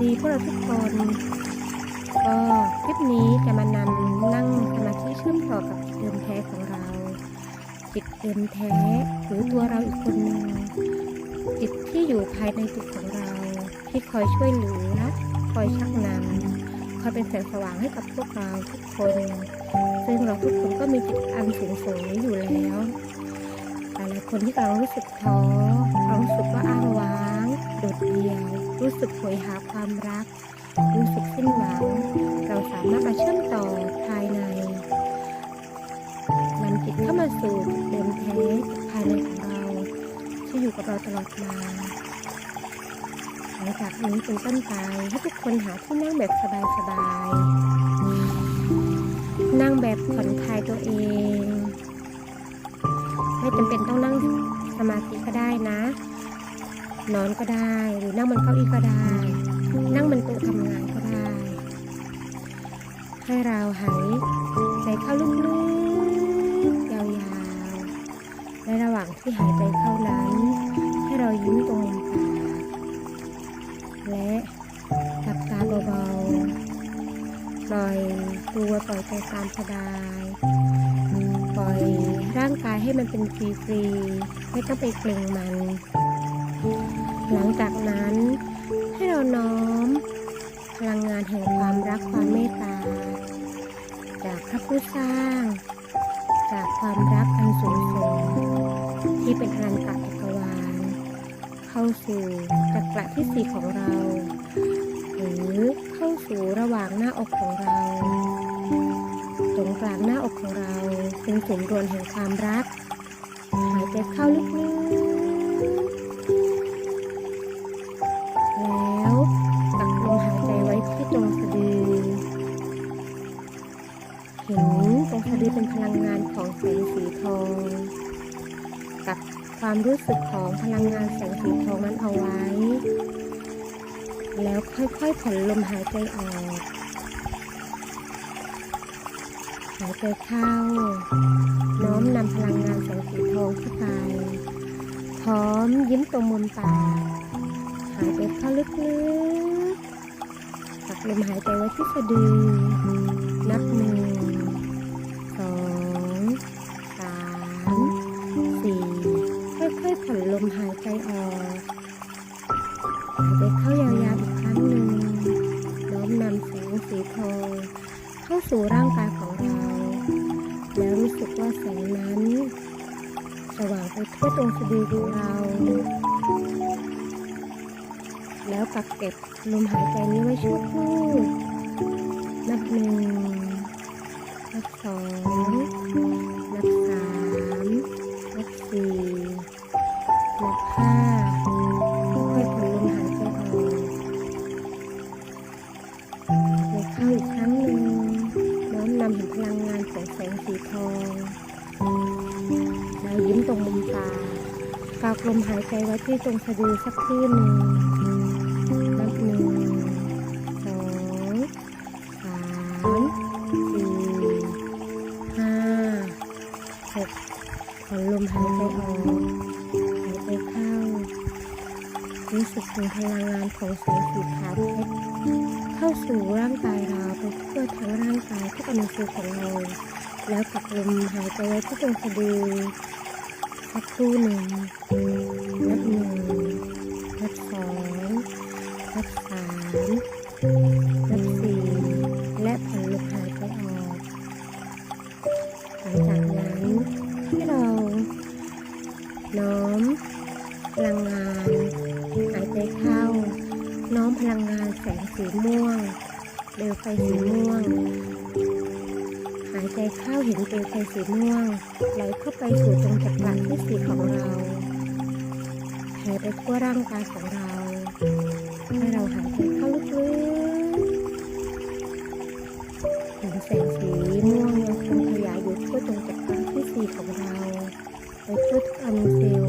ดีพวกเราทุกคนก็คลิปนี้จะมานำนั่งสมาธิเชื่อมต่อกับจิตเดิมแท้ของเรา จิตเดิมแท้หรือตัวเราอีกคนหนึ่งจิตที่อยู่ภายในจิตของเรา ที่คอยช่วยเหลือคอยชักนำคอยเป็นแสงสว่างให้กับพวกเราทุกคน ซึ่งเราทุกคนก็มีจิตอันสูงส่งนี้อยู่แล้วหลายคนที่กำลังรู้สึกท้อรู้สึกว่าอ้างว้าง โดดเดี่ยว รู้สึกโหยหาความรัก รู้สึกสิ้นหวัง เราสามารถมาเชื่อมต่อภายในนำจิตเข้ามาสู่เดิมแท้ภายในของเรา ที่อยู่กับเราตลอดมาหลังจากนี้เป็นต้นไปให้ทุกคนหาที่นั่งแบบสบายๆ นั่งแบบผ่อนคลายตัวเอง ไม่จำเป็นต้องนั่งสมาธิก็ได้นะ นอนก็ได้ หรือนั่งบนเก้าอี้ก็ได้ นั่งบนโต๊ะทำงานก็ได้ ให้เราหายใจเข้าลึกๆยาวๆในระหว่างที่หายใจเข้านั้น ให้เรายิ้มตรงมุมปากและหลับตาเบาๆปล่อยตัวปล่อยใจตามสบายปล่อยร่างกายให้มันเป็นฟรีๆไม่ต้องไปเกรงมัน หลังจากนั้นให้เราน้อมพลังงานแห่งความรักความเมตตา จากพระผู้สร้าง จากความรักอันสูงส่งที่เป็นอนันตจักรวาลเข้าสู่จักระที่สี่ของเรา หรือเข้าสู่ระหว่างหน้าอกของเราตรงกลางหน้าอกของเราเป็นศูนย์รวมแห่งความรัก หายใจเข้าลึกๆ แล้วกักลมหายใจไว้ที่ตรงสะดือ เห็นตรงสะดือเป็นพลังงานของแสงสีทอง กับความรู้สึกของพลังงานแสงสีทองนั้นเอาไว้ แล้วค่อยๆผ่อนลมหายใจออกหายใจเข้า น้อมนำพลังงานแสงสีทองเข้าไปพร้อมยิ้มตรงมุมปาก หายใจเข้าลึกๆตักลมหายใจไว้ที่สะดือ นับหนึ่งสองสามสี่ค่อยๆผ่อนลมหายใจออกหายใจเข้ายาวๆอีกครั้งหนึ่งน้อมนำแสงสีทองเข้าสู่ร่างกายของเรา แล้วรู้สึกว่าแสงนั้น สว่างไปทั่วตรงสะดือของเรา แล้วกักเก็บลมหายใจนี้ไว้ชั่วครู่นับหนึ่งนับสองนับสามนับสี่นับห้าค่อยๆผ่อนลมหายใจออกหายเข้าอีกครั้งหนึ่งน้อมนำเห็นพลังงานของแสงสีทองแล้วยิ้มตรงมุมตา กาวลมหายใจไว้ที่ตรงสะดือสักครู่หนึ่ง หกผ่อนลมหายใจออกหายใจเข้า รู้สึกถึงพลังงานของแสงสีขาวเพชรเข้าสู่ร่างกายเราไปทั่วทั้งร่างกายทุกอนุภูของเรา แล้วกักลมหายใจไว้ที่ตรงสะดือสักครู่หนึ่งนับหนึ่งนับสองนับส สู่ตรงจักรวาลที่สีของเราแผ่ไปทั่วร่างกายของเราให้เราหายใจเข้าลึกๆเห็นแสงสีม่วงยังคงขยายอยู่ทั่วตรงจักรวาลที่สีของเราไปทั่วทุกอนุเซลล์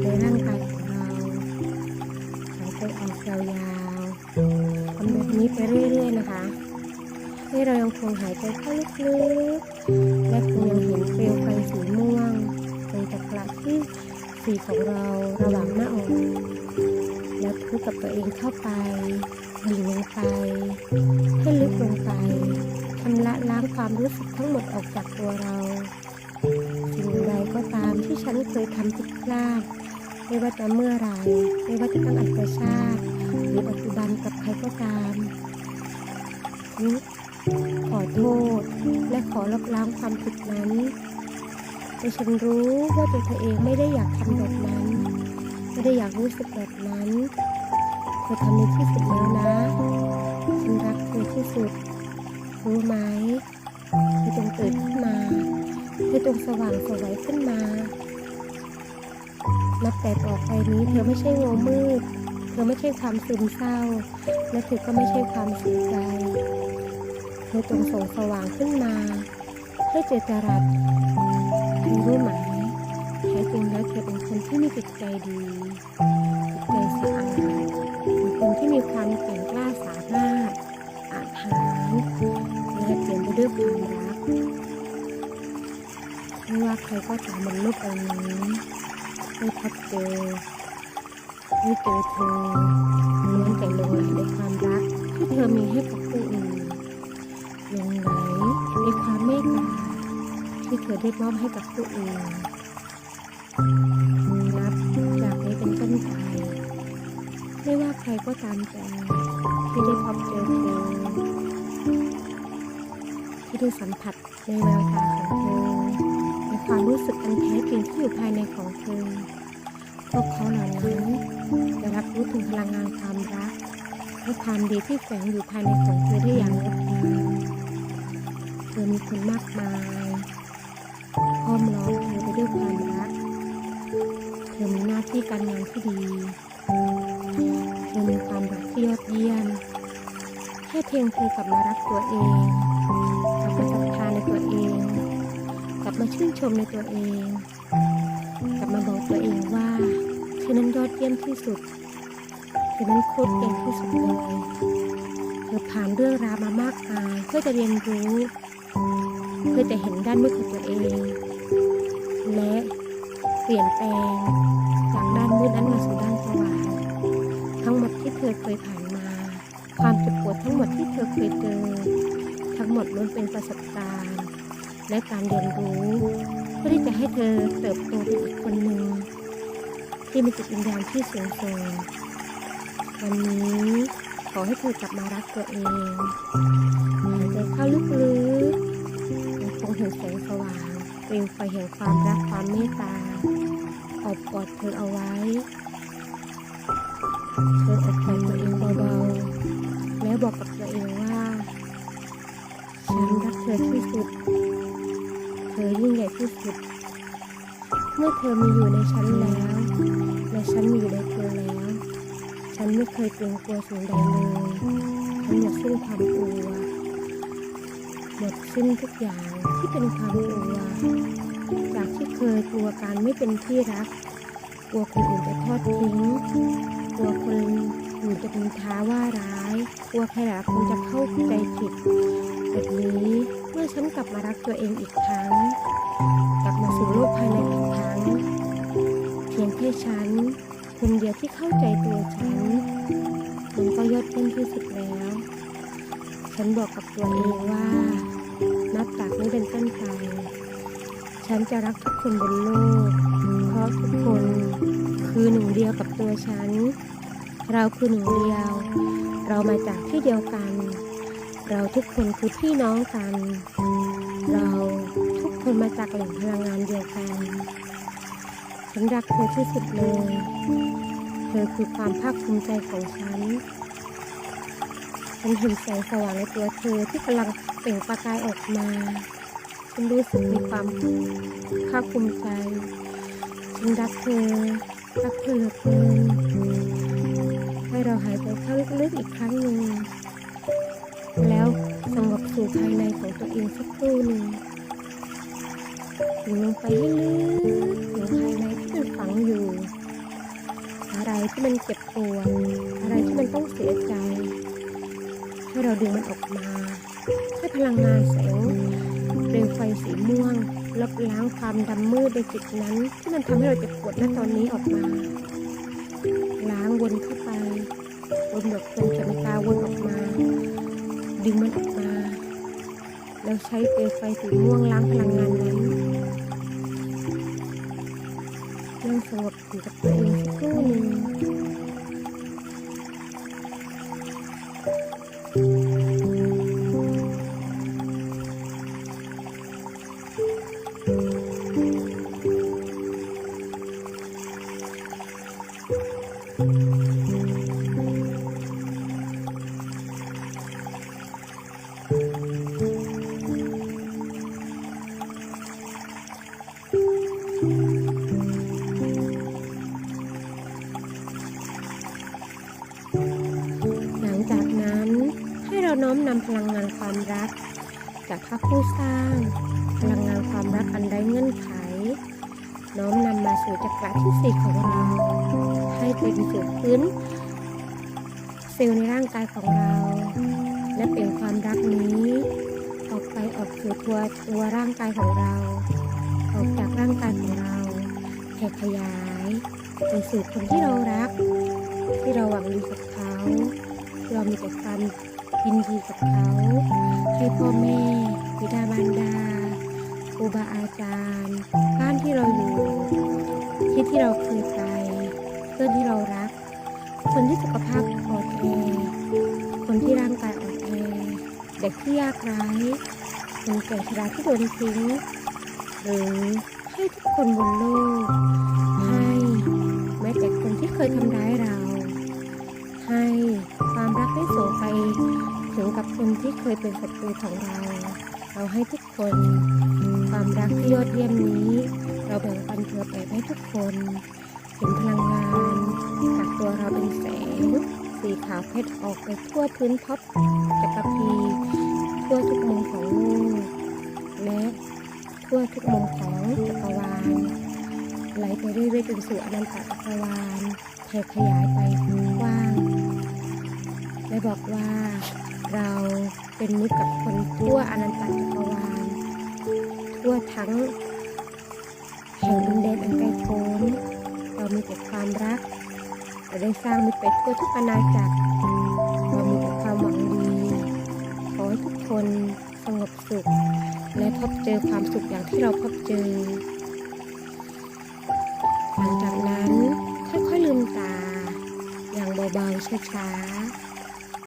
ในร่างกายของเราหายใจออกยาวๆทำแบบนี้ไปเรื่อย ๆ นะคะ ให้เรายังคงหายใจเข้าลึกๆ และคงยังเห็นเปลวไฟสีม่วงตรงจักระที่สีของเราระหว่างหน้าอก แล้วทุกกับตัวเองเข้าไปดิ่งลงไป ให้ลึกลงไปชำระล้างความรู้สึกทั้งหมดออกจากตัวเราสิ่งใดก็ตามที่ฉันเคยทำผิดพลาดไม่ว่าจะเมื่อไรไม่ว่าจะตั้งอัตชาติหรือปัจจุบันกับใครก็ตามฉันข อโทษ และขอลบล้างความผิดนั้นแต่ฉันรู้ว่าตัวเธอเองไม่ได้อยากทำแบบนั้น ไม่ได้อยากรู้สึกแบบนั้นเธอทำในที่สุดแล้วนะฉันรักเธอที่สุด รู้ไหมเธอจงตื่นขึ้นมาเธอจงสว่างสวยขึ้นมานับแต่ต่อไปนี้เธอไม่ใช่โง่มืด เธอไม่ใช่ความซึมเศร้า และเธอก็ไม่ใช่ความเสียใจ เธอจงส่งสว่างขึ้นมา ให้เจอจรัสเธอรู้ไหมแท้จริงแล้วเธอเป็นคนที่มีจิตใจดีจิตใจสะอาดเป็นคนที่มีความเก่งกล้าสามารถอาจหารและเต็มไปด้วยความรักไม่ว่าใครก็ตามบนโลกใบนี้ได้พบเจอได้เจอเธอล้วนแต่ลงไหลในความรักที่เธอมีให้กับ ธอได้มอบให้กับผู้อื่นนับจากนี้เป็นต้นไปไม่ว่าใครก็ตามแต่ที่ได้พบเจอเธอที่ได้สัมผัสในแววตาของเธอในความรู้สึกอันแท้จริงที่อยู่ภายในของเธอพวกเขาเหล่านั้นจะรับรู้ถึงพลังงานความรักและความดีที่แฝงอยู่ภายในของเธอได้อย่างงดงามเธอมีคนมากมาย ห้อมล้อมเธอไปด้วยความรัก เธอมีหน้าที่การงานที่ดี เธอมีความรักที่ยอดเยี่ยม แค่เพียงเธอกลับมารักตัวเองกลับมาศรัทธาในตัวเอง กลับมาชื่นชมในตัวเอง กลับมาบอกตัวเองว่าเธอนั้นยอดเยี่ยมที่สุด เธอนั้นโคตรเก่งที่สุดเลย เธอผ่านเรื่องราวมามากมายเพื่อจะเรียนรู้ เพื่อจะเห็นด้านมืดของตัวเอง และเปลี่ยนแปลงจากด้านมืดนั้นมาสู่ด้านสว่างทั้งหมดที่เธอเคยผ่านมา ความเจ็บปวดทั้งหมดที่เธอเคยเจอ ทั้งหมดล้วนเป็นประสบการณ์ และการเรียนรู้ เพื่อที่จะให้เธอเติบโตเป็นอีกคนหนึ่งที่มีจิตวิญญาณที่สูงส่งวันนี้ขอให้เธอกลับมารักตัวเองหายใจเข้าลึกๆยั งแสงสว่างเปลวไฟแห่งความรักความเมตตาอบกอดเธอเอาไว้ เธออบกอดตัวเองเบาๆ แล้วบอกกับตัวเองว่า ฉันรักเธอที่สุด เธอยิ่งใหญ่ที่สุด เมื่อเธอมีอยู่ในฉันแล้ว และฉันมีอยู่ในเธอแล้ว ฉันไม่เคยเกรงกลัวสิ่งใดเลย ฉันหมดสิ้นความกลัว หมดสิ้นทุกอย่างที่เป็นความกลัวจากที่เคยกลัวการไม่เป็นที่รัก กลัวคนอื่นจะทอดทิ้ง กลัวคนอื่นจะนินท้าว่าร้าย กลัวใครหลายคนจะเข้าใจผิดแบบนี้เมื่อฉันกลับมารักตัวเองอีกครั้ง กลับมาสู่โลกภายในอีกครั้งเพียงแค่ฉันคนเดียวที่เข้าใจตัวฉันมันก็ยอดเยี่ยมที่สุดแล้ว ฉันบอกกับตัวเองว่า นับจากนี้เป็นต้นไป ฉันจะรักทุกคนบนโลก เพราะทุกคนคือหนึ่งเดียวกับตัวฉัน เราคือหนึ่งเดียว เรามาจากที่เดียวกัน เราทุกคนคือพี่น้องกัน เราทุกคนมาจากแหล่งพลังงานเดียวกัน ฉันรักเธอที่สุดเลย เธอคือความภาคภูมิใจของฉัน ฉันเห็นแสงสว่างในตัวเธอที่กำลัง ล่งประกายออกมาฉันรู้สึกมีความภาคภูมิใจฉันรักเธอรักเธอเหลือเกินให้เราหายใจเข้าลึกๆอีกครั้งหนึ่งแล้วสงบสู่ภายในของตัวเองสักครู่หนึ่งถึงลงไปให้ลึกถึงภายในที่มันฝังอยู่ อะไรที่มันเจ็บปวดอะไรที่มันต้องเสียใจ ให้เราดึงมันออกมา ให้พลังงานแสงเปลวไฟสีม่วงลบล้างความดำมืดในจิตนั้น ที่มันทำให้เราเจ็บปวดณตอนนี้ออกมา ล้างวนวนเข้าไปวนแบบเป็นเข็มนาฬิกาวนออกมา ดึงมันออกมา แล้วใช้เปลวไฟสีม่วงล้างพลังงานนั้นนั่งสงบอยู่กับตัวเองสักครู่หนึ่ง น้อมนำพลังงานความรัก จากพระผู้สร้าง พลังงานความรักอันไร้เงื่อนไข น้อมนำมาสู่จักรที่สี่ของเรา ให้เป็นสู่พื้น เซลล์ในร่างกายของเรา และเปล่งความรักนี้ ออกไปออกสู่ตัวตัวร่างกายของเรา ออกจากร่างกายของเราแผ่ขยายไปสู่คนที่เรารัก ที่เราหวังดีกับเขาเรามีแต่ความ ยินดีกับเขาให้พ่อแม่บิดามารดาครูบาอาจารย์บ้านที่เราอยู่ที่ที่เราเคยไปเพื่อนที่เรารัก คนที่สุขภาพอ่อนแอคนที่ร่างกายอ่อนแอเด็กที่ยากไร้คนแก่ชราที่โดนทิ้งหรือให้ทุกคนบนโลก ให้แม้แต่คนที่เคยทำร้ายเรา ให้ความรักได้ส่งไป ถึงกับคนที่เคยเป็นศัตรูของเรา เราให้ทุกคน ความรักที่ยอดเยี่ยมนี้ เราแบ่งปันเผื่อแผ่ให้ทุกคนเห็นพลังงานจากตัวเราเป็นแสงสีขาวเพชรออกไปทั่วพื้นท็อปจักรพีทั่วทุกมุมของโลกและทั่วทุกมุมของจักรวาลไหลไปเรื่อยๆจนสู่อนันตจักรวาลแผ่ขยายไปกว้างและบอกว่า เรา เป็นมิตรกับคนทั่วอนันตจักรวาล ทั่วทั้งแห่งดินแดนอันไกลโพ้นเรามีแต่ความรัก เราได้สร้างมิตรไปทั่วทุกอาณาจักร เรามีแต่ความหวังดี ขอให้ทุกคนสงบสุข และพบเจอความสุขอย่างที่เราพบเจอ หลังจากนั้นค่อยๆลืมตา อย่างเบาๆช้าๆ